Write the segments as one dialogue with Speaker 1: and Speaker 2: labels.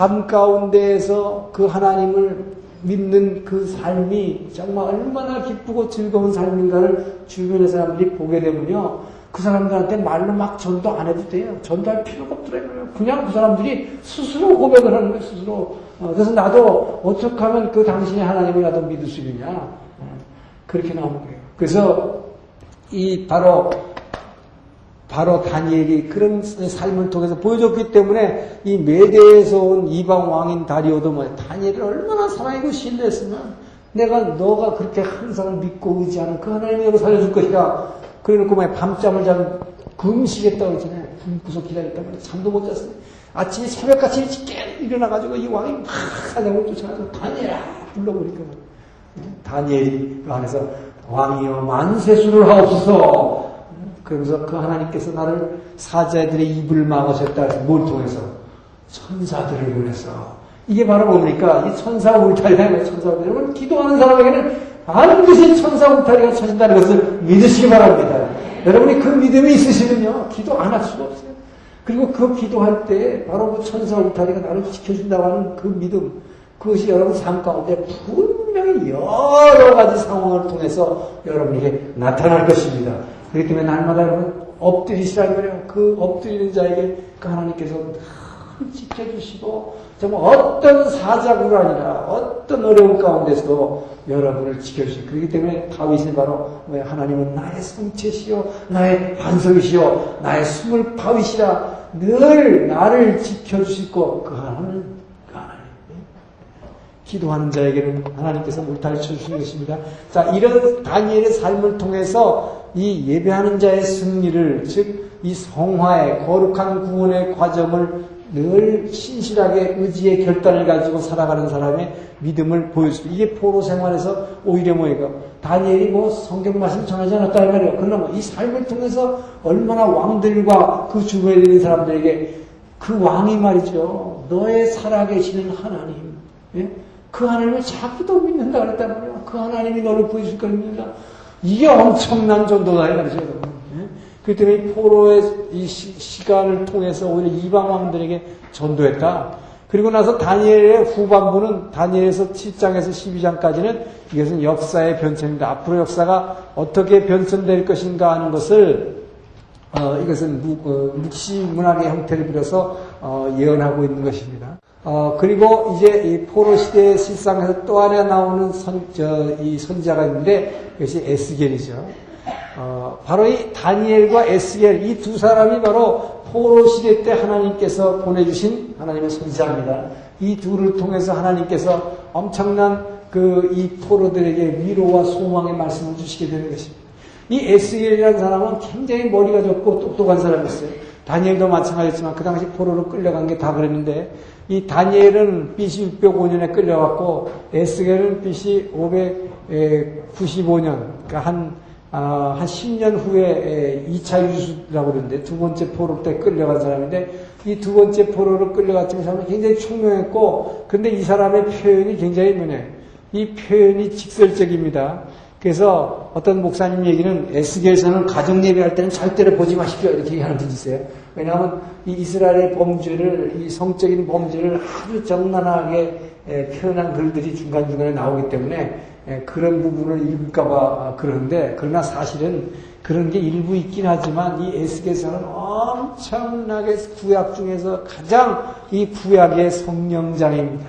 Speaker 1: 이삶 가운데에서 그 하나님을 믿는 그 삶이 정말 얼마나 기쁘고 즐거운 삶인가를 주변의 사람들이 보게 되면요. 그 사람들한테 말로 막 전도 안 해도 돼요. 전도할 필요가 없더라고요. 그냥 그 사람들이 스스로 고백을 하는 거예요, 스스로. 어, 그래서 나도 어떻게 하면 그 당신의 하나님을 나도 믿을 수 있느냐. 어, 그렇게 나오는 거예요. 그래서 이 바로 바로 다니엘이 그런 삶을 통해서 보여줬기 때문에 이 메대에서 온 이방 왕인 다리오도 뭐 다니엘을 얼마나 사랑하고 신뢰했으면 내가 너가 그렇게 항상 믿고 의지하는 그 하나님이 너를 살려줄 것이다. 그래놓고 막 밤잠을 자는 금시겠다고 했잖아요. 구석 기다렸다고 잠도 못 잤어요. 아침에 새벽같이 깨 일어나가지고 이 왕이 막 사냥을 쫓아가서 다니엘아 불러버리니까 다니엘이 그 안에서 왕이여 만세수를 하옵소서 그러면서 그 하나님께서 나를 사자들의 입을 막으셨다. 뭘 통해서? 천사들을 보내서. 이게 바로 뭡니까? 이 천사 울타리가 천사 울타리. 여러분, 기도하는 사람에게는 반드시 천사 울타리가 쳐진다는 것을 믿으시기 바랍니다. 여러분이 그 믿음이 있으시면요, 기도 안 할 수가 없어요. 그리고 그 기도할 때 바로 그 천사 울타리가 나를 지켜준다고 하는 그 믿음, 그것이 여러분 삶 가운데 분명히 여러 가지 상황을 통해서 여러분에게 나타날 것입니다. 그렇기 때문에 날마다 여러분 엎드리시라는 거예요. 그 엎드리는 자에게 그 하나님께서 늘 지켜주시고 정말 어떤 사자구가 아니라 어떤 어려운 가운데서도 여러분을 지켜주시고 그렇기 때문에 다윗은 바로 왜 하나님은 나의 성체시요 나의 반석이시요 나의 숨을 바위시라 늘 나를 지켜주시고 그 기도하는 자에게는 하나님께서 물타를 쳐주시는 것입니다. 자 이런 다니엘의 삶을 통해서 이 예배하는 자의 승리를 즉 이 성화의 거룩한 구원의 과정을 늘 신실하게 의지의 결단을 가지고 살아가는 사람의 믿음을 보여주고 이게 포로 생활에서 오히려 뭐예요? 다니엘이 뭐 성경 말씀 전하지 않았다 이 말이에요. 그러나 뭐이 삶을 통해서 얼마나 왕들과 그 주변에 있는 사람들에게 그 왕이 말이죠. 너의 살아계시는 하나님. 예? 그 하나님을 자기도 믿는다 그랬단 말이에요. 그 하나님이 너를 구해줄 걸 믿는다. 이게 엄청난 전도다 이 말이죠. 여러분. 그 때문에 포로의 이 시, 간을 통해서 오히려 이방 왕들에게 전도했다. 그리고 나서 다니엘의 후반부는 다니엘에서 7장에서 12장까지는 이것은 역사의 변천입니다. 앞으로 역사가 어떻게 변천될 것인가 하는 것을 어, 이것은 묵, 어, 묵시 문학의 형태를 빌어서 어, 예언하고 있는 것입니다. 어, 그리고 이제 이 포로 시대의 실상에서 또 하나 나오는 선, 저, 이 선자가 있는데 그것이 에스겔이죠. 어, 바로 이 다니엘과 에스겔 이 두 사람이 바로 포로 시대 때 하나님께서 보내주신 하나님의 선지자입니다. 이 둘을 통해서 하나님께서 엄청난 그 이 포로들에게 위로와 소망의 말씀을 주시게 되는 것입니다. 이 에스겔이라는 사람은 굉장히 머리가 좋고 똑똑한 사람이었어요. 다니엘도 마찬가지였지만 그 당시 포로로 끌려간 게 다 그랬는데 이 다니엘은 BC 605년에 끌려갔고 에스겔은 BC 595년 그러니까 한 아, 한 10년 후에 2차 유수라고 그러는데 두 번째 포로 때 끌려간 사람인데 이 두 번째 포로로 끌려갔지만 사람은 굉장히 총명했고 근데 이 사람의 표현이 굉장히 뭐냐 이 표현이 직설적입니다. 그래서 어떤 목사님 얘기는 에스겔서는 가정 예배할 때는 절대로 보지 마십시오 이렇게 얘기하는 분이 있어요. 왜냐하면 이 이스라엘의 범죄를 이 성적인 범죄를 아주 적나라하게 표현한 글들이 중간 중간에 나오기 때문에 그런 부분을 읽을까봐 그러는데 그러나 사실은 그런 게 일부 있긴 하지만 이 에스겔서는 엄청나게 구약 중에서 가장 이 구약의 성령장입니다.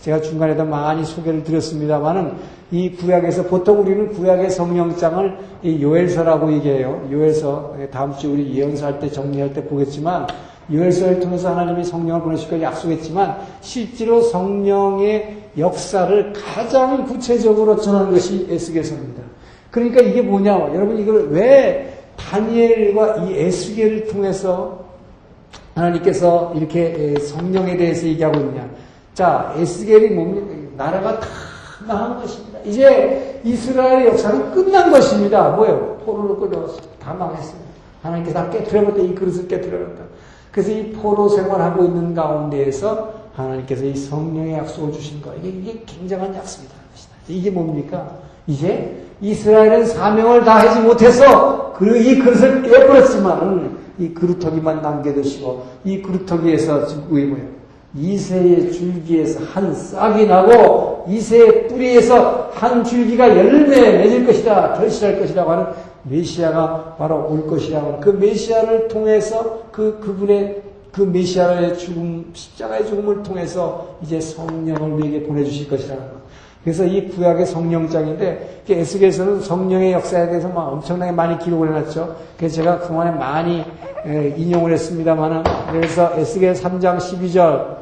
Speaker 1: 제가 중간에도 많이 소개를 드렸습니다만은 이 구약에서 보통 우리는 구약의 성령장을 이 요엘서라고 얘기해요. 요엘서 다음 주 우리 예언서 할 때 정리할 때 보겠지만 요엘서를 통해서 하나님이 성령을 보내실 걸 약속했지만 실제로 성령의 역사를 가장 구체적으로 전하는 것이 에스겔서입니다. 그러니까 이게 뭐냐? 여러분 이걸 왜 다니엘과 이 에스겔을 통해서 하나님께서 이렇게 성령에 대해서 얘기하고 있냐? 자, 에스겔이 뭡니까? 나라가 다 망한 것입니다. 이제 이스라엘의 역사는 끝난 것입니다. 뭐예요? 포로로 끌려왔어. 다 망했습니다. 하나님께서 다 깨뜨려버렸다. 이 그릇을 깨뜨려버렸다. 그래서 이 포로 생활하고 있는 가운데에서 하나님께서 이 성령의 약속을 주신 거. 이게, 이게 굉장한 약속이다. 이게 뭡니까? 이제 이스라엘은 사명을 다하지 못해서 그 이 그릇을 깨버렸지만 이 그루터기만 남겨두시고 이 그루터기에서 지금 뭐예요? 이새의 줄기에서 한 싹이 나고 이새의 뿌리에서 한 줄기가 열매 맺을 것이다. 결실할 것이라고 하는 메시아가 바로 올 것이라고 하는 그 메시아를 통해서 그 그분의 그 메시아의 죽음 십자가의 죽음을 통해서 이제 성령을 우리에게 보내주실 것이라는 것. 그래서 이 구약의 성령장인데 에스겔에서는 성령의 역사에 대해서 막 엄청나게 많이 기록을 해놨죠. 그래서 제가 그동안에 많이 에, 인용을 했습니다만은 그래서 에스겔 3장 12절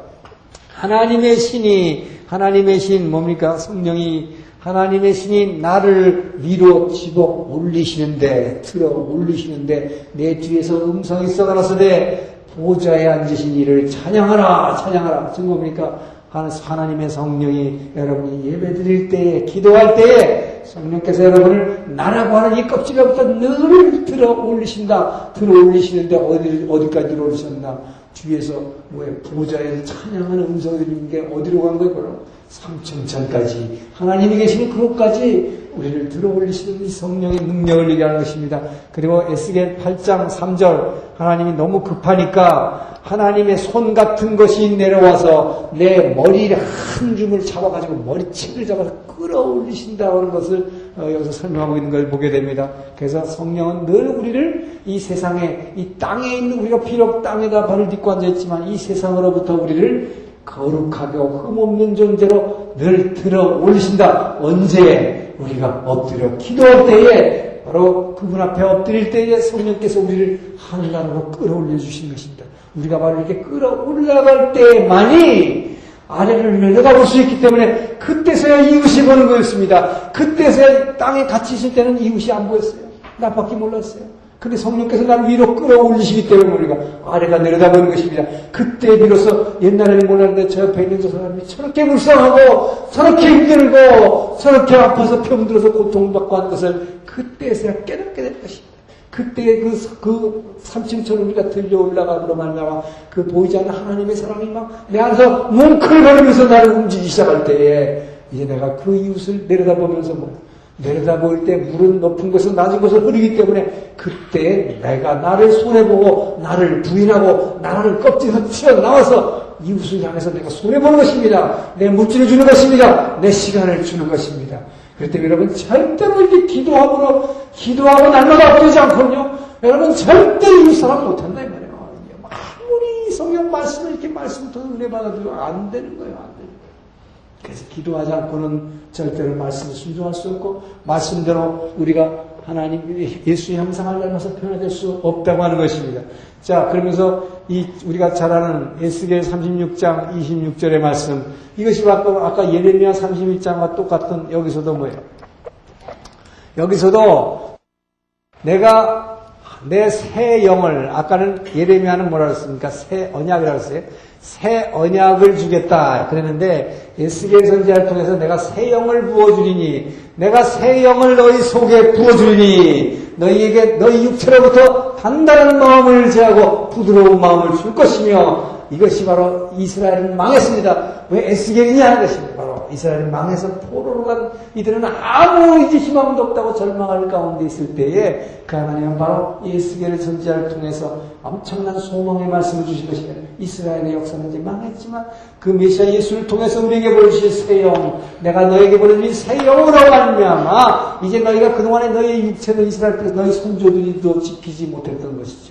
Speaker 1: 하나님의 신이 하나님의 신 뭡니까? 성령이 하나님의 신이 나를 위로 집어 올리시는데 들어 올리시는데 내 뒤에서 음성이 썩어나서되 보좌에 앉으신 이를 찬양하라 찬양하라. 지금 뭡니까? 하나님의 성령이 여러분이 예배 드릴 때에 기도할 때에 성령께서 여러분을 나라고 하는 이 껍질로부터 늘 들어 올리신다. 들어 올리시는데 어디 어디까지 들어 올리셨나 주위에서 뭐에 보좌에서 찬양하는 음성이 들리는 게 어디로 간 거예요? 바로 삼층천까지 하나님이 계시는 그곳까지 우리를 들어 올리시는 이 성령의 능력을 얘기하는 것입니다. 그리고 에스겔 8장 3절 하나님이 너무 급하니까 하나님의 손 같은 것이 내려와서 내 머리를 한 줌을 잡아가지고 머리채를 잡아서 끌어올리신다는 것을 어, 여기서 설명하고 있는 걸 보게 됩니다. 그래서 성령은 늘 우리를 이 세상에 이 땅에 있는 우리가 비록 땅에다 발을 딛고 앉아있지만 이 세상으로부터 우리를 거룩하고 흠없는 존재로 늘 들어 올리신다. 언제 우리가 엎드려 기도할 때에 바로 그분 앞에 엎드릴 때에 성령께서 우리를 하늘나라로 끌어올려 주시는 것입니다. 우리가 바로 이렇게 끌어올라갈 때만이 아래를 내려가 볼수 있기 때문에 그때서야 이웃이 보는 거였습니다. 그때서야 땅에 갇히 있을 때는 이웃이 안 보였어요. 나밖에 몰랐어요. 근데 성령께서 나를 위로 끌어올리시기 때문에 우리가 아래가 내려다보는 것입니다. 그때 비로소 옛날에는 몰랐는데 저 옆에 있는 저 사람이 저렇게 불쌍하고 저렇게 힘들고 저렇게 아파서 병들어서 고통받고 하는 것을 그때서야 깨닫게 될 것입니다. 그때 그, 그 3층처럼 우리가 들려 올라가므로 말미암아 그 보이지 않는 하나님의 사랑이 막 내 안에서 뭉클거리면서 나를 움직이기 시작할 때에 이제 내가 그 이웃을 내려다보면서 뭐 내려다볼 때 물은 높은 곳은 낮은 곳을 흐르기 때문에 그때 내가 나를 손해보고 나를 부인하고 나를 껍질에서 튀어나와서 이웃을 향해서 내가 손해보는 것입니다. 내 물질을 주는 것입니다. 내 시간을 주는 것입니다. 그렇기 때문에 여러분 절대로 이렇게 기도하고 기도하고 날마다 엎드리지 않거든요. 여러분 절대 이 사람 못한다 이 말이에요. 아무리 성경 말씀을 이렇게 말씀 더 은혜 받아도 안 되는 거예요. 안 되는 거예요. 그래서 기도하지 않고는 절대로 말씀을 순종할 수 없고 말씀대로 우리가 하나님 예수의 형상을 닮아서 변화될 수 없다고 하는 것입니다. 자 그러면서 이 우리가 잘 아는 에스겔 36장 26절의 말씀 이것이 아까, 아까 예레미야 31장과 똑같은 여기서도 뭐예요? 여기서도 내가 내 새 영을 아까는 예레미야는 뭐라 그랬습니까? 새 언약이라고 했어요. 새 언약을 주겠다. 그랬는데 에스겔 선지자를 통해서 내가 새 영을 부어주리니 내가 새 영을 너희 속에 부어주리니 너희에게 너희 육체로부터 단단한 마음을 제하고 부드러운 마음을 줄 것이며 이것이 바로 이스라엘은 망했습니다. 왜 에스겔이냐 하는 것입니다. 바로 이스라엘은 망해서 포로로 간 이들은 아무 이제 희망도 없다고 절망할 가운데 있을 때에 그 하나님은 바로 에스겔 선지자를 통해서 엄청난 소망의 말씀을 주신 것입니다. 이스라엘의 역사는 이제 망했지만 그 메시아 예수를 통해서 우리에게 보여주신 새 영, 내가 너에게 보내준 새 영으로 말미암아 이제 너희가 그동안에 너희의 육체는 이스라엘 때 너희 손조들이 도 지키지 못했던 것이죠.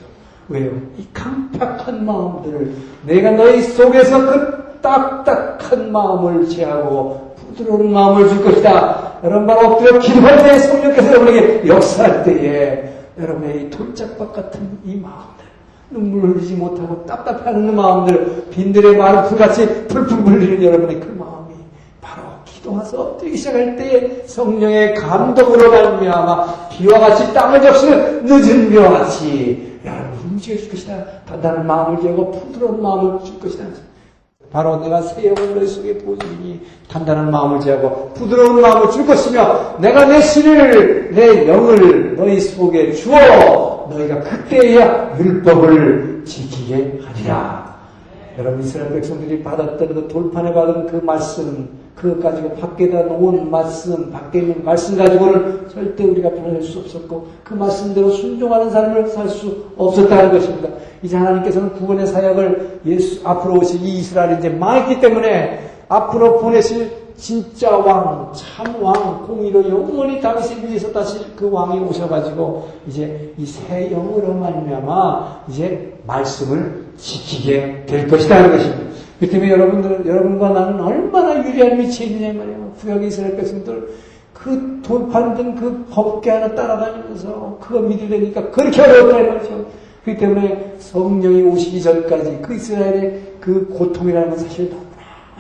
Speaker 1: 왜요? 이 강팍한 마음들을 내가 너희 속에서 그 딱딱한 마음을 제하고 부드러운 마음을 줄 것이다. 여러분 바로 엎드려 기도할 때 성령께서 여러분에게 역사할 때에 여러분의 이 돌짝박 같은 이 마음들 눈물 흘리지 못하고 답답해하는 마음들 빈들의 마음 불같이 풀풀 불리는 여러분의 그 마음이 바로 기도와서 엎드리기 시작할 때에 성령의 감동으로 말미암아 비와 같이 땅을 적시는 늦은 비와 같이 움직여줄 것이다. 단단한 마음을 지고 부드러운 마음을 줄 것이다. 바로 내가 새 영을 너희 속에 보이니 단단한 마음을 지하고 부드러운 마음을 줄 것이며 내가 내 신을 내 영을 너희 속에 주어 너희가 그때야 율법을 지키게 하리라. 여러분 이스라엘 백성들이 받았던 그 돌판에 받은 그 말씀 그것 가지고 밖에다 놓은 말씀, 밖에 있는 말씀 가지고는 절대 우리가 변화될 수 없었고 그 말씀대로 순종하는 삶을 살 수 없었다는 것입니다. 이제 하나님께서는 구원의 사역을 예수 앞으로 오실 이 이스라엘이 이제 망했기 때문에 앞으로 보내실 진짜 왕, 참 왕, 공의로 영원히 다윗을 위해서 다시 그 왕이 오셔가지고 이제 이 새 영으로 말미암아 이제 말씀을 지키게 될 것이라는 것입니다. 그 때문에 여러분들, 여러분과 나는 얼마나 유리한 위치에 있느냐 말이에요. 구약 이스라엘 백성들 그 돌판된 그 법계 하나 따라다니면서 그거 믿으려니까 그렇게 어려웠다 말이죠. 그렇기 때문에 성령이 오시기 전까지 그 이스라엘의 그 고통이라는 건 사실 너무나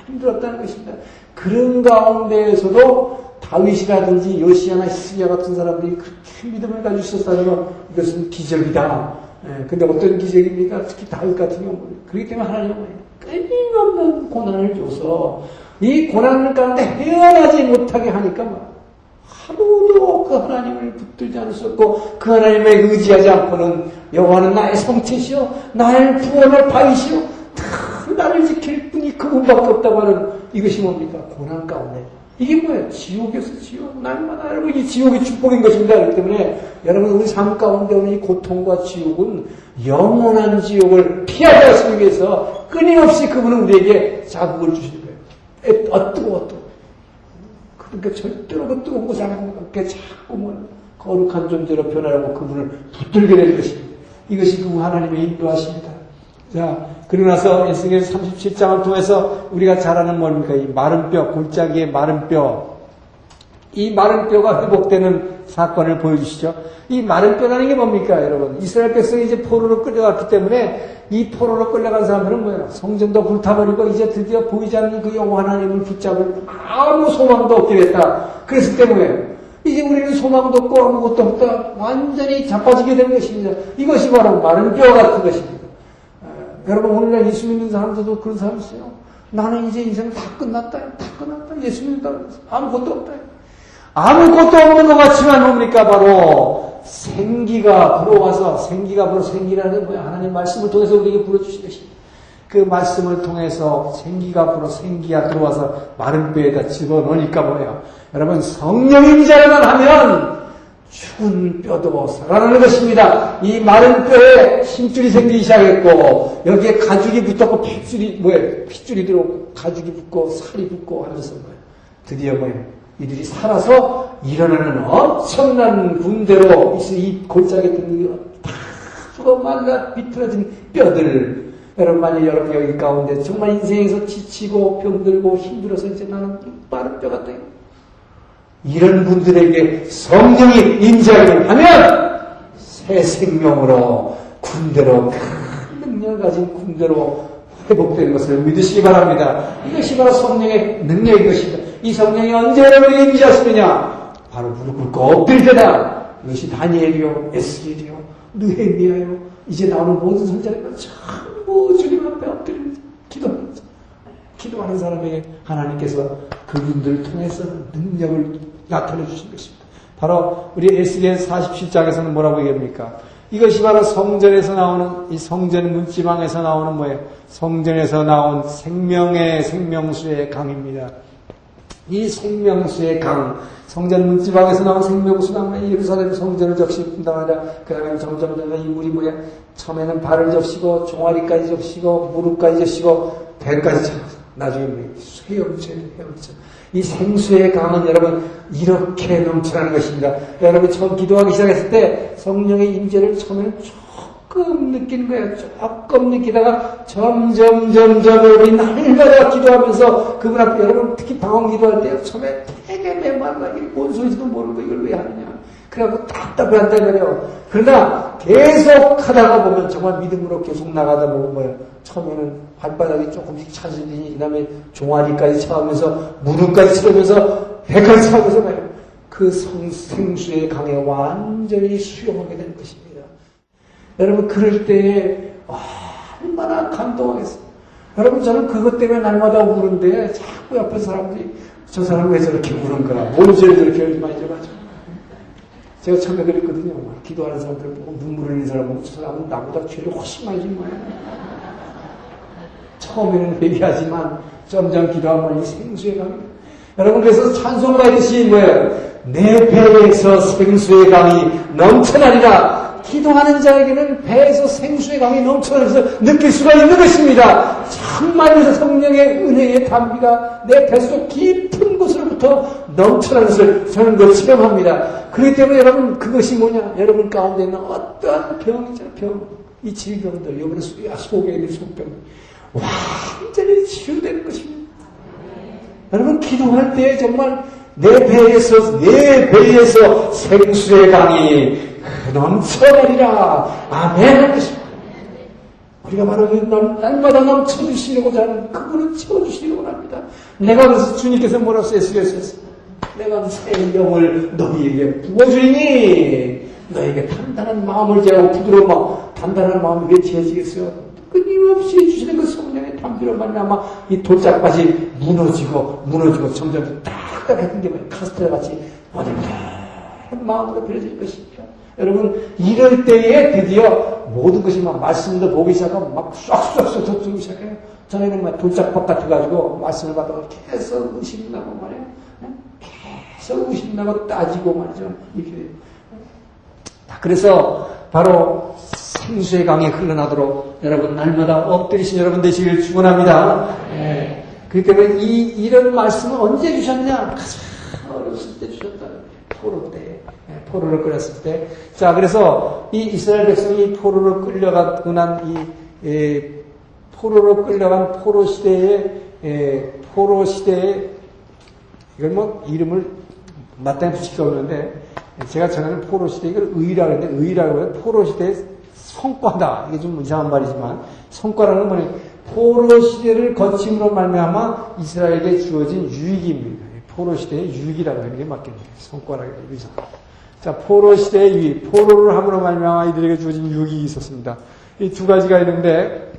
Speaker 1: 힘들었다는 것입니다. 그런 가운데에서도 다윗이라든지 요시아나 히스기야 같은 사람들이 그렇게 믿음을 가지고 있었다는 건 이것은 기적이다. 예, 근데 어떤 기적입니까? 특히 다윗 같은 경우는. 그렇기 때문에 하나님은 끊임없는 고난을 줘서 이 고난 가운데 헤어나지 못하게 하니까 뭐 하루도 그 하나님을 붙들지 없고 그 하나님에 의지하지 않고는 여호와는 나의 성체시오 나의 구원의 바위시오 다 나를 지킬 분이 그분밖에 없다고 하는 이것이 뭡니까? 고난 가운데 이게 뭐예요? 지옥에서 지옥 날마다 여러분 이 지옥이 축복인 것입니다. 그렇기 때문에 여러분 우리 삶 가운데 오는 이 고통과 지옥은 영원한 지옥을 피하지 않기 위해서 끊임없이 그분은 우리에게 자극을 주시는 거예요. 어 뜨거워 뜨거워 그러니까 절대로 그 뜨거운 곳에 안 가게 자꾸 뭐 거룩한 존재로 변하려고 그분을 붙들게 되는 것입니다. 이것이 그 하나님의 인도하십니다. 자, 그러고 나서 에스겔 37장을 통해서 우리가 잘 아는 뭡니까? 이 마른 뼈, 골짜기의 마른 뼈. 이 마른 뼈가 회복되는 사건을 보여주시죠. 이 마른 뼈라는 게 뭡니까, 여러분? 이스라엘 백성이 이제 포로로 끌려갔기 때문에 이 포로로 끌려간 사람들은 뭐예요? 성전도 불타버리고 이제 드디어 보이지 않는 그 영원 하나님을 붙잡을 아무 소망도 없게 됐다. 그랬을 때문에 이제 우리는 소망도 없고 아무것도 없다. 완전히 자빠지게 되는 것입니다. 이것이 바로 마른 뼈 같은 것입니다. 여러분 오늘날 예수 믿는 사람들도 그런 사람 있어요. 나는 이제 인생 다 끝났다. 다 끝났다. 예수 믿는다. 아무것도 없다. 아무것도 없는 것 같지만 뭡니까? 바로 생기가 불어와서 생기가 불어 생기라는 게 뭐야? 하나님 말씀을 통해서 우리에게 것입니다. 그 말씀을 통해서 생기가 불어 생기가 들어와서 마른 뼈에다 집어넣으니까 뭐예요? 여러분 성령의 자료만 하면 죽은 뼈도 살아나는 것입니다. 이 마른 뼈에 힘줄이 생기기 시작했고 여기에 가죽이 붙었고 핏줄이 뭐예요? 핏줄이 들어오고 가죽이 붙고 살이 붙고 하면서 뭐예요? 드디어 뭐예요? 이들이 살아서 일어나는 엄청난 군대로 이 골짜기 든다 죽어 말라 비틀어진 뼈들 여러분 만약 여러분 여기 가운데 정말 인생에서 지치고 병들고 힘들어서 이제 나는 마른 뼈 같다 이런 분들에게 성령이 임재하게 하면 새 생명으로 군대로 큰 능력을 가진 군대로 회복되는 것을 믿으시기 바랍니다. 이것이 바로 성령의 능력인 것입니다. 이 성령이 언제 여러분에게 임재하시느냐? 바로 무릎 꿇고 엎드릴 때다. 이것이 다니엘이요, 에스겔이요, 느헤미야요. 이제 나오는 모든 선자들은 전부 주님 앞에 엎드립니다. 기도합니다. 기도하는 사람에게 하나님께서 그분들을 통해서 능력을 나타내 주신 것입니다. 바로 우리 에스겔 47장에서는 뭐라고 얘기합니까? 이것이 바로 성전에서 나오는 이 성전 문지방에서 나오는 뭐예요? 성전에서 나온 생명의 생명수의 강입니다. 이 생명수의 강, 성전 문지방에서 나온 생명수가 예루살렘 성전을 적시분당하자 그 다음에 점점 점점 이 물이 뭐야? 처음에는 발을 적시고 종아리까지 적시고 무릎까지 적시고 배까지 적어서 나중에 쇠염체, 헤엄체. 이 생수의 강은 여러분 이렇게 넘쳐나는 것입니다. 여러분 처음 기도하기 시작했을 때 성령의 임재를 처음에는 조금 느끼는 거예요. 조금 느끼다가 점점 점점 우리 날마다 기도하면서 그분 앞에 여러분 특히 방언 기도할 때 처음에 되게 메말라게 뭔 소리지도 모르고 이걸 왜 하느냐. 그래갖고 답답해한다 그래요. 그러나 계속 하다가 보면 정말 믿음으로 계속 나가다 보면 뭐예요. 처음에는 발바닥이 조금씩 차지더니 그 다음에 종아리까지 차오면서 무릎까지 차오면서 배까지 차오면서 뭐예요. 그 생수의 강에 완전히 수용하게 되는 것입니다. 여러분 그럴 때 얼마나 감동하겠어요. 여러분 저는 그것 때문에 날마다 우는데 자꾸 옆에 사람들이 저 사람 왜 저렇게 우는거나 뭔 죄를 저렇게 많이 져가지고 제가 처음에 그랬거든요. 기도하는 사람들 보고 눈물 흘리는 사람 보고 저 사람은 나보다 죄를 훨씬 많이 진 거예요. 처음에는 회개하지만 점점 기도하면 이 생수에 가면 여러분 그래서 찬송가듯이 뭐예요? 내 배에서 생수의 강이 넘쳐나리라. 기도하는 자에게는 배에서 생수의 강이 넘쳐나면서 느낄 수가 있는 것입니다. 정말 성령의 은혜의 담비가 내 뱃속 깊은 곳으로부터 넘쳐나는 것을 저는 그 체험합니다. 그렇기 때문에 여러분 그것이 뭐냐? 여러분 가운데 있는 어떤 병이죠 병, 이 질병들, 여러분의 속에 있는 속병 완전히 치유되는 것입니다. 여러분 기도할 때 정말 내 배에서 내 배에서 생수의 강이 넘쳐버리라 아멘 할 것입니다. 우리가 바로 날마다 넘쳐주시려고자 하는 그분을 채워주시려고 합니다. 내가 그래서 주님께서 뭐라고 쓰였으겠어요? 내가 새 영을 너희에게 부어주니 너에게 단단한 마음을 제하고 부드러운 마음, 단단한 마음이 왜 지어지겠어요? 끊임없이 주시는 그 성령의 담비로 말미암아 이 돌짝밭이 무너지고 무너지고 점점 딱딱해진 게? 카스테라 같이 어딘가 마음으로 그려질 것입니다. 여러분 이럴 때에 드디어 모든 것이 막 말씀도 보기 시작하고 막 쏙쏙쏙 덮치기 시작해요. 전에는 막 돌짝밭 같아가지고 말씀을 받다가 계속 의심이 나고 말이에요. 계속 의심 나고 따지고 말이죠. 이렇게. 그래서 바로 생수의 강이 흘러나도록 여러분 날마다 엎드리신 여러분 되시길 축원합니다. 예. 그렇기 때문에 이 이런 말씀을 언제 주셨냐? 가장 어렸을 때 주셨다. 포로 때, 예, 포로를 끌었을 때. 자, 그래서 이 이스라엘 백성이 포로로 끌려가고 난이 예, 포로로 끌려간 포로 시대에 예, 포로 시대에 이걸 뭐 이름을 맞다니 붙일 게 없는데 제가 전에는 포로 시대 이걸 의라고 했는데 의라고 해요. 포로 시대의 성과다. 이게 좀 이상한 말이지만 성과라는 건 뭐냐? 포로 시대를 거침으로 말미암아 이스라엘에게 주어진 유익입니다. 포로 시대의 유익이라고 하는 게 맞겠네요. 성과라고 해서. 자, 포로 시대의 유익. 포로를 함으로 말미암아 이들에게 주어진 유익이 있었습니다. 이 두 가지가 있는데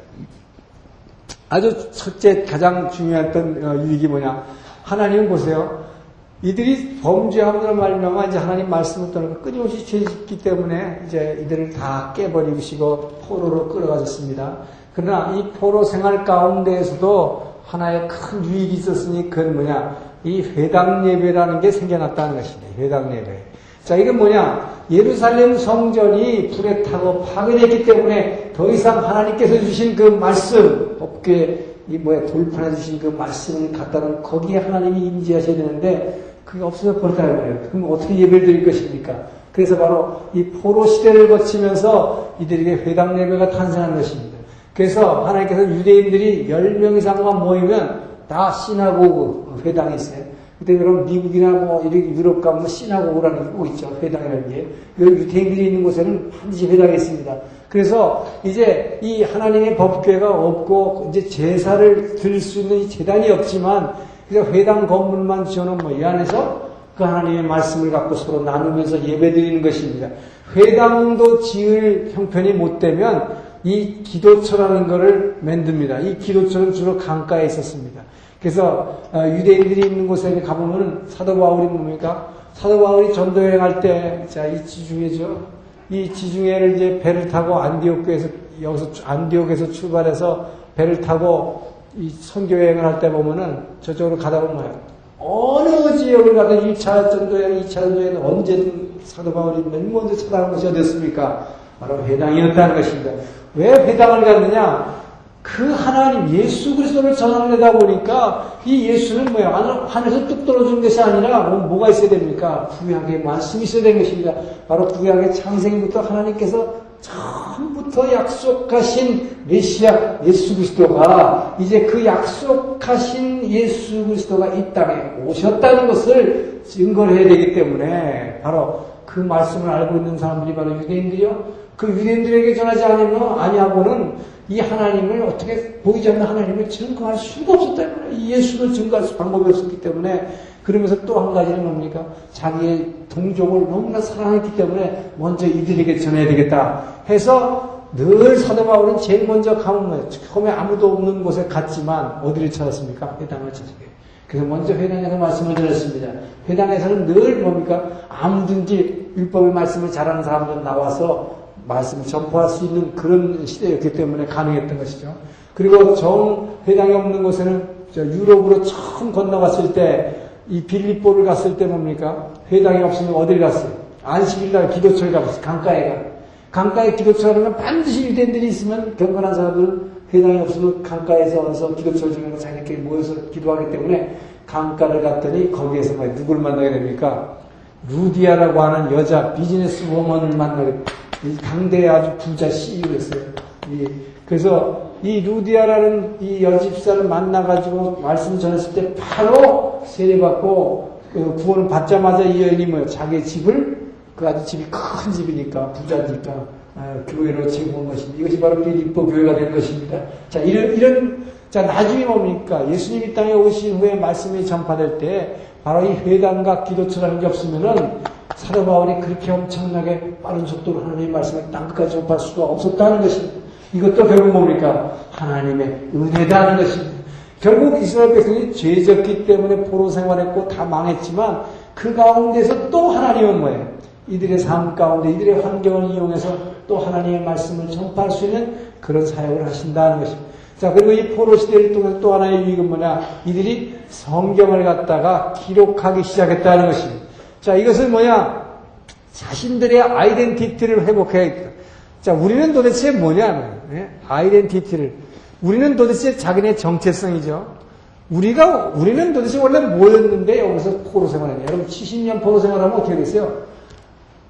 Speaker 1: 아주 첫째 가장 중요했던 어, 유익이 뭐냐? 하나님은 보세요. 이들이 범죄함으로 말미암아 이제 하나님 말씀을 떠나고 끊임없이 죄짓기 때문에 이제 이들을 다 깨버리시고 포로로 끌어가셨습니다. 그러나 이 포로 생활 가운데에서도 하나의 큰 유익이 있었으니 그건 뭐냐? 이 회당 예배라는 게 생겨났다는 것입니다. 회당 예배. 자, 이건 뭐냐? 예루살렘 성전이 불에 타고 파괴됐기 때문에 더 이상 하나님께서 주신 그 말씀, 법궤, 이 뭐야, 돌판해 주신 그 말씀을 갖다는 거기에 하나님이 임재하셔야 되는데, 그게 없어져 버렸다는 거예요. 그럼 어떻게 예배를 드릴 것입니까? 그래서 바로 이 포로 시대를 거치면서 이들에게 회당 예배가 탄생한 것입니다. 그래서 하나님께서 유대인들이 10명 이상만 모이면 다 시나고그 회당이 있어요. 그때 여러분 미국이나 뭐 이렇게 유럽 가면 시나고그라는 게 꼭 있죠. 회당이라는 게. 유대인들이 있는 곳에는 반드시 회당이 있습니다. 그래서 이제 이 하나님의 법궤가 없고 이제 제사를 드릴 수 있는 이 재단이 없지만 그래서 회당 건물만 지어놓은 뭐이 안에서 그 하나님의 말씀을 갖고 서로 나누면서 예배 드리는 것입니다. 회당도 지을 형편이 못 되면 이 기도처라는 것을 만듭니다. 이 기도처는 주로 강가에 있었습니다. 그래서 어, 유대인들이 있는 곳에 가보면 사도 바울이 뭡니까? 사도 바울이 전도 여행할 때, 자, 이 지중해죠. 이 지중해를 이제 배를 타고 안디옥에서, 여기서, 안디옥에서 출발해서 배를 타고 이 선교 여행을 할 때 보면은 저쪽으로 가다 보면 어느 지역을 가든 1차 전도여행, 2차 전도여행 언제든 사도 바울이 맨 먼저 찾아간 것이 어디였습니까? 바로 회당이었다는 것입니다. 왜 회당을 갔느냐? 그 하나님 예수 그리스도를 전하려다 보니까 이 예수는 뭐야 하늘에서 뚝 떨어지는 것이 아니라 뭐, 가 있어야 됩니까? 구약의 말씀이 있어야 되는 것입니다. 바로 구약의 창생부터 하나님께서 처음부터 약속하신 메시아 예수 그리스도가 이제 그 약속하신 예수 그리스도가 이 땅에 오셨다는 것을 증거를 해야 되기 때문에 바로 그 말씀을 알고 있는 사람들이 바로 유대인들이요. 그 유대인들에게 전하지 않으면 아니하고는 이 하나님을 어떻게 보이지 않는 하나님을 증거할 수가 없었다. 이 예수를 증거할 수 방법이 없었기 때문에 그러면서 또 한 가지는 뭡니까? 자기의 동족을 너무나 사랑했기 때문에 먼저 이들에게 전해야 되겠다 해서 늘 사도 바울은 제일 먼저 가면 뭐예요? 처음에 아무도 없는 곳에 갔지만 어디를 찾았습니까? 회당을 찾았어요. 그래서 먼저 회당에서 말씀을 드렸습니다. 회당에서는 늘 뭡니까? 아무든지 율법의 말씀을 잘하는 사람들 나와서 말씀을 전파할 수 있는 그런 시대였기 때문에 가능했던 것이죠. 그리고 정 회당이 없는 곳에는 유럽으로 처음 건너갔을 때 이 빌립보를 갔을 때 뭡니까? 회당이 없으면 어딜 갔어요? 안식일날 기도처를 가봤어요. 강가에 가. 강가에 기도처를 반드시 유대인들이 있으면 경건한 사람들은 회당이 없으면 강가에서 와서 기도처를 주면서 자기들끼리 모여서 기도하기 때문에 강가를 갔더니 거기에서 뭐 누구를 만나게 됩니까? 루디아라고 하는 여자 비즈니스 워먼을 만나게 이 당대의 아주 부자 CEO였어요. 이, 그래서 이 루디아라는 이 여집사를 만나가지고 말씀 전했을 때 바로 세례받고 그 구원을 받자마자 이 여인이 뭐예요? 자기 집을 그 아주 집이 큰 집이니까 부자니까 아, 교회로 제공한 것입니다. 이것이 바로 빌립보 교회가 된 것입니다. 자 이런 이런 자 나중에 뭡니까? 예수님 이 땅에 오신 후에 말씀이 전파될 때 바로 이 회당과 기도처라는 게 없으면은 사도 바울이 그렇게 엄청나게 빠른 속도로 하나님의 말씀을 땅 끝까지 전파할 수가 없었다는 것입니다. 이것도 결국 뭡니까? 하나님의 은혜다는 것입니다. 결국 이스라엘 백성이 죄졌기 때문에 포로 생활했고 다 망했지만 그 가운데서 또 하나님은 뭐예요? 이들의 삶 가운데 이들의 환경을 이용해서 또 하나님의 말씀을 전파할 수 있는 그런 사역을 하신다는 것입니다. 자, 그리고 이 포로 시대를 통해서 또 하나의 유익은 뭐냐? 이들이 성경을 갖다가 기록하기 시작했다는 것입니다. 자, 이것은 뭐냐? 자신들의 아이덴티티를 회복해야 겠다. 자, 우리는 도대체 뭐냐? 예? 아이덴티티를. 우리는 도대체 자기네 정체성이죠. 우리가, 우리는 도대체 원래 뭐였는데 여기서 포로 생활했냐. 여러분 70년 포로 생활하면 어떻게 됐어요?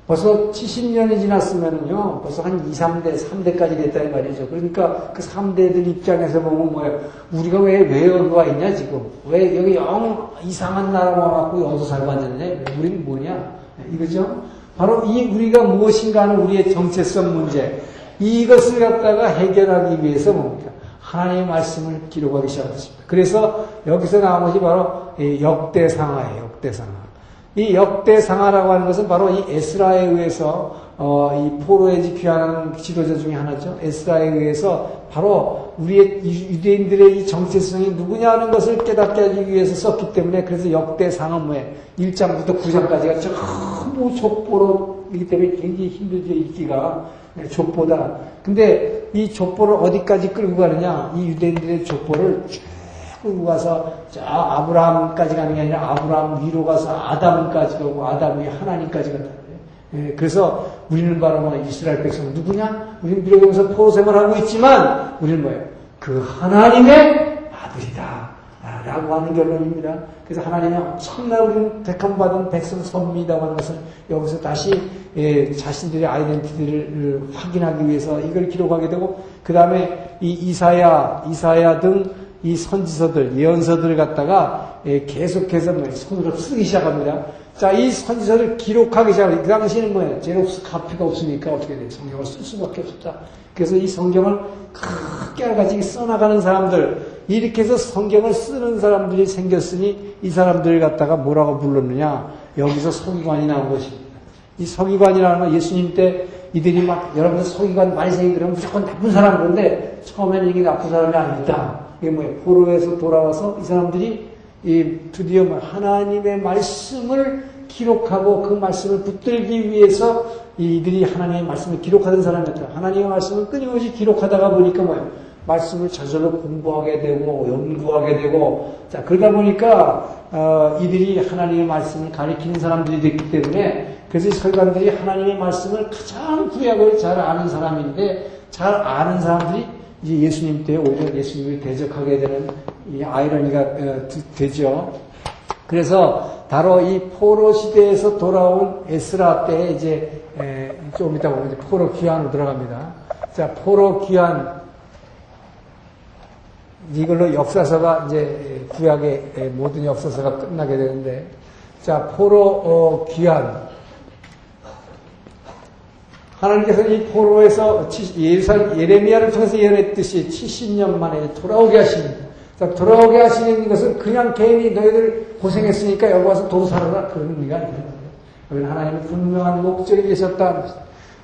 Speaker 1: 벌써 70년이 지났으면요, 벌써 한 2, 3대, 3대까지 됐다는 말이죠. 그러니까 그 3대들 입장에서 보면 뭐예요? 우리가 왜, 왜 여기 와 있냐, 지금? 왜 여기 영 이상한 나라 와갖고 여기서 살고 앉았냐? 우리는 뭐냐? 이거죠? 바로 이 우리가 무엇인가 하는 우리의 정체성 문제, 이것을 갖다가 해결하기 위해서 뭡니까? 하나님의 말씀을 기록하기 시작했습니다. 그래서 여기서 것이 바로 역대상하예요, 역대상하. 이 역대상하라고 하는 것은 바로 이 에스라에 의해서 어, 이 포로에 귀환하는 지도자 중에 하나죠. 에스라에 의해서 바로 우리의 유대인들의 이 정체성이 누구냐 하는 것을 깨닫게 하기 위해서 썼기 때문에 그래서 뭐예요? 1장부터 9장까지가 전부 족보로이기 때문에 굉장히 힘들죠, 읽기가. 네, 족보다. 근데 이 족보를 어디까지 끌고 가느냐? 이 유대인들의 족보를 쭉 끌고 가서 저 아브라함까지 가는 게 아니라 아브라함 위로 가서 아담까지 가고 아담 위 하나님까지 간다. 예, 그래서 우리는 바로 뭐 이스라엘 백성 누구냐? 우리는 비록 여기서 포로 생활하고 있지만 우리는 뭐예요? 그 하나님의 아들이다. 라고 하는 결론입니다. 그래서 하나님이 엄청나 우리는 택함받은 백성 선미다고 하는 것을 여기서 다시 예, 자신들의 아이덴티티를 확인하기 위해서 이걸 기록하게 되고 그 다음에 이 이사야, 이사야 등 이 선지서들, 예언서들을 갖다가 예, 계속해서 뭐 손으로 쓰기 시작합니다. 자, 이 선지서를 기록하기 시작합니다. 그 당시에는 뭐예요? 제록스 카피가 없으니까 어떻게 돼요? 성경을 쓸 수밖에 없었다. 그래서 이 성경을 크게 가지고 써나가는 사람들, 이렇게 해서 성경을 쓰는 사람들이 생겼으니 이 사람들을 갖다가 뭐라고 불렀느냐? 여기서 서기관이 나온 것입니다. 이 서기관이라는 건 예수님 때 이들이 막 여러분들 서기관 생기 그러면 무조건 나쁜 사람 그런데 처음에는 이게 나쁜 사람이 아니다. 이게 뭐예요? 포로에서 돌아와서 이 사람들이 이 드디어 뭐 하나님의 말씀을 기록하고 그 말씀을 붙들기 위해서 이들이 하나님의 말씀을 기록하던 사람이었다. 하나님의 말씀을 끊임없이 기록하다가 보니까 뭐예요? 말씀을 저절로 공부하게 되고 연구하게 되고 자 그러다 보니까 어, 이들이 하나님의 말씀을 가리키는 사람들이 됐기 때문에 그래서 설관들이 하나님의 말씀을 가장 구약을 잘 아는 사람인데 잘 아는 사람들이 이제 예수님 때 오히려 예수님을 대적하게 되는 이 아이러니가 어, 되죠. 그래서 바로 이 포로 시대에서 돌아온 에스라 때 이제 에, 좀 이따 보면 포로 귀환으로 들어갑니다. 자, 포로 귀환 이걸로 역사서가 이제 구약의 모든 역사서가 끝나게 되는데 자 포로 어, 귀환 하나님께서 이 포로에서 예레미야를 통해서 예언했듯이 70년 만에 돌아오게 하십니다. 자, 돌아오게 하시는 것은 그냥 개인이 너희들 고생했으니까 여기 와서 돈 살아라 그런 의미가 아닙니다. 여기는 하나님의 분명한 목적이 계셨다.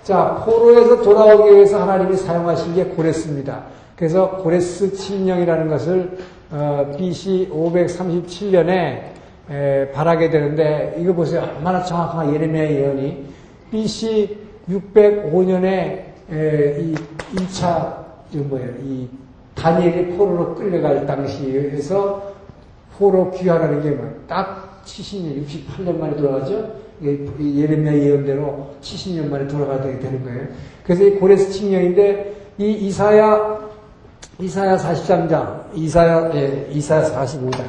Speaker 1: 자, 포로에서 돌아오기 위해서 하나님이 사용하신 게 고레스입니다. 그래서 고레스 칙령이라는 것을 어, BC 537년에 에, 발하게 되는데 이거 보세요. 얼마나 정확한 예레미야 예언이 BC 605년에 이 1차 뭐예요? 이 다니엘이 포로로 끌려갈 당시에서 포로 귀환하는 게 딱 70년, 68년 만에 돌아가죠. 이게 예레미야 예언대로 70년 만에 돌아가게 되는 거예요. 그래서 이 고레스 칙령인데 이 이사야 이사야 43장, 이사야 예, 이사야 45장.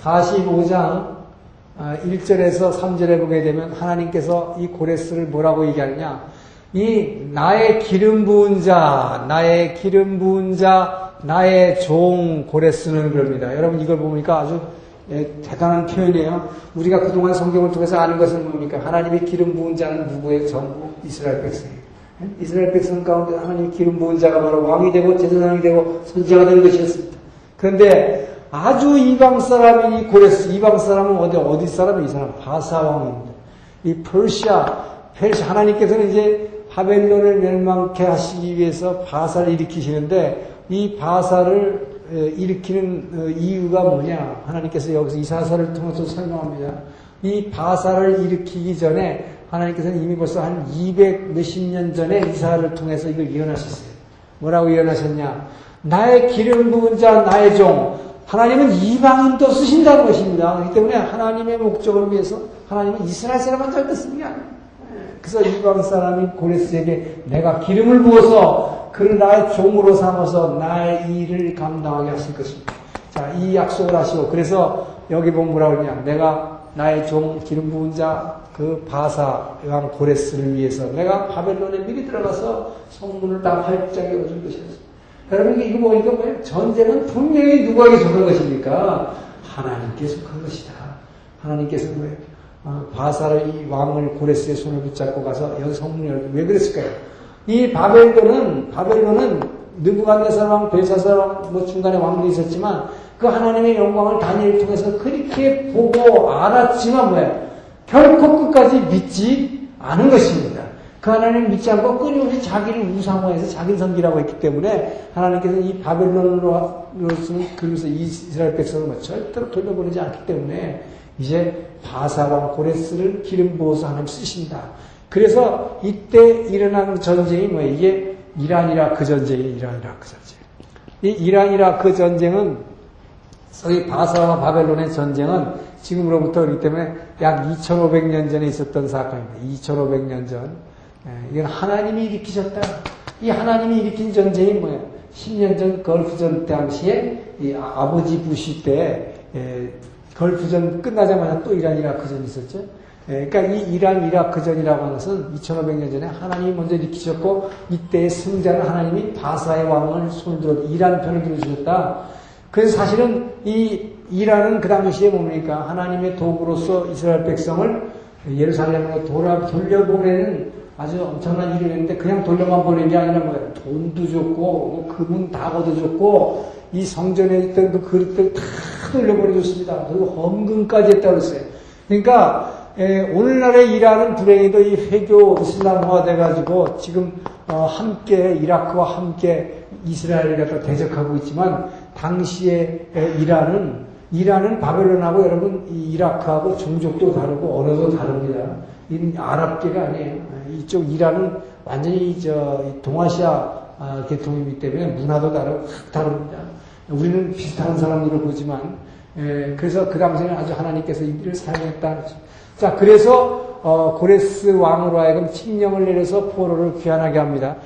Speaker 1: 45장 1절에서 3절에 보게 되면 하나님께서 이 고레스를 뭐라고 얘기하느냐? 이 나의 기름 부은 자, 나의 기름 부은 자, 나의 종 고레스는 그럽니다. 여러분 이걸 보니까 아주 예, 대단한 표현이에요. 우리가 그동안 성경을 통해서 아는 것은 뭡니까? 하나님의 기름 부은 자는 누구의 전부 이스라엘 백성이에요. 예? 이스라엘 백성 가운데 하나님의 기름 부은 자가 바로 왕이 되고 제사장이 되고 선지자가 되는 것이었습니다. 그런데 아주 이방 사람이 고레스, 이방 사람은 어디, 어디 사람이 이 사람? 바사 왕입니다. 이 퍼시아, 페르시 하나님께서는 이제 바벨론을 멸망케 하시기 위해서 바사를 일으키시는데 이 바사를 일으키는 어, 이유가 뭐냐? 하나님께서 여기서 이사사를 통해서 설명합니다. 이 바사를 일으키기 전에 하나님께서는 이미 벌써 한 200 몇십 년 전에 이사를 통해서 이걸 예언하셨어요. 뭐라고 예언하셨냐? 나의 기름 부은 자, 나의 종. 하나님은 이방인도 쓰신다는 것입니다. 그렇기 때문에 하나님의 목적을 위해서 하나님은 이스라엘 사람만 절대 쓰는 게 아니에요. 그래서 이방 사람이 고레스에게 내가 기름을 부어서 그를 나의 종으로 삼아서 나의 일을 감당하게 하실 것입니다. 자, 이 약속을 하시고 그래서 여기 보면 뭐라고 그러냐. 내가 나의 종 기름 부은 자 그 바사 왕 고레스를 위해서 내가 바벨론에 미리 들어가서 성문을 다 활짝 열어줄 것이었습니다. 여러분 이거 보니까 뭐예요? 전쟁은 분명히 누구에게 속한 것입니까? 하나님께 속한 것이다. 하나님께서? 어, 바사를 이 왕을 고레스의 손을 붙잡고 가서 여기 성문을 왜 그랬을까요? 이 바벨론은 바벨론은 느부갓네살 왕, 벨사살 왕, 뭐 중간에 왕들이 있었지만 그 하나님의 영광을 다니엘 통해서 그렇게 보고 알았지만 뭐야? 결코 끝까지 믿지 않은 것입니다. 그 하나님 믿지 않고 끊임없이 자기를 우상화해서 자기 섬기라고 했기 때문에 하나님께서 이 바벨론으로 그러면서 이스라엘 백성을 뭐 절대로 돌려보내지 않기 때문에 이제 바사왕 고레스를 기름 부어서 하나님 쓰신다. 그래서 이때 일어난 전쟁이 뭐예요? 이게 이란 이라크 전쟁이에요. 이란 이라크 전쟁. 이 이란 이라크 전쟁은 소위 바사와 바벨론의 전쟁은 지금으로부터 그렇기 때문에 약 2500년 전에 있었던 사건입니다. 2500년 전. 예, 이건 하나님이 일으키셨다. 이 하나님이 일으킨 전쟁이 뭐예요? 10년 전 걸프전 당시에 이 아버지 부시 때 예, 걸프전 끝나자마자 또 이란 이라크전이 있었죠. 예, 그러니까 이 이란 이라크전이라고 하는 것은 2500년 전에 하나님이 먼저 일으키셨고 이때의 승자는 하나님이 바사의 왕을 손들어 이란 편을 들어주셨다. 그래서 사실은 이 이란은 그 당시에 뭡니까? 하나님의 도구로서 이스라엘 백성을 예루살렘으로 돌아 돌려보내는 아주 엄청난 일이었는데 그냥 돌려만 보낸 게 아니라 뭐야 돈도 줬고 뭐 금은 다 걷어줬고 이 성전에 있던 그 그릇들 다 돌려보내줬습니다. 그리고 헌금까지 했다고 했어요. 그러니까 에, 오늘날의 이란은 불행히도 이 회교 이슬람화 돼가지고 지금 어, 함께 이라크와 함께 이스라엘을 갖다 대적하고 있지만 당시에 이란은 이란은 바벨론하고 여러분 이라크하고 종족도 다르고 언어도 다릅니다. 이 아랍계가 아니에요. 이쪽 이란은 완전히 저 동아시아 아, 계통이기 때문에 문화도 다르고 다릅니다. 우리는 비슷한 사람들을 보지만 에, 그래서 그 당시에는 아주 하나님께서 이들을 사용했다. 자, 그래서 어, 고레스 왕으로 하여금 칙령을 내려서 포로를 귀환하게 합니다.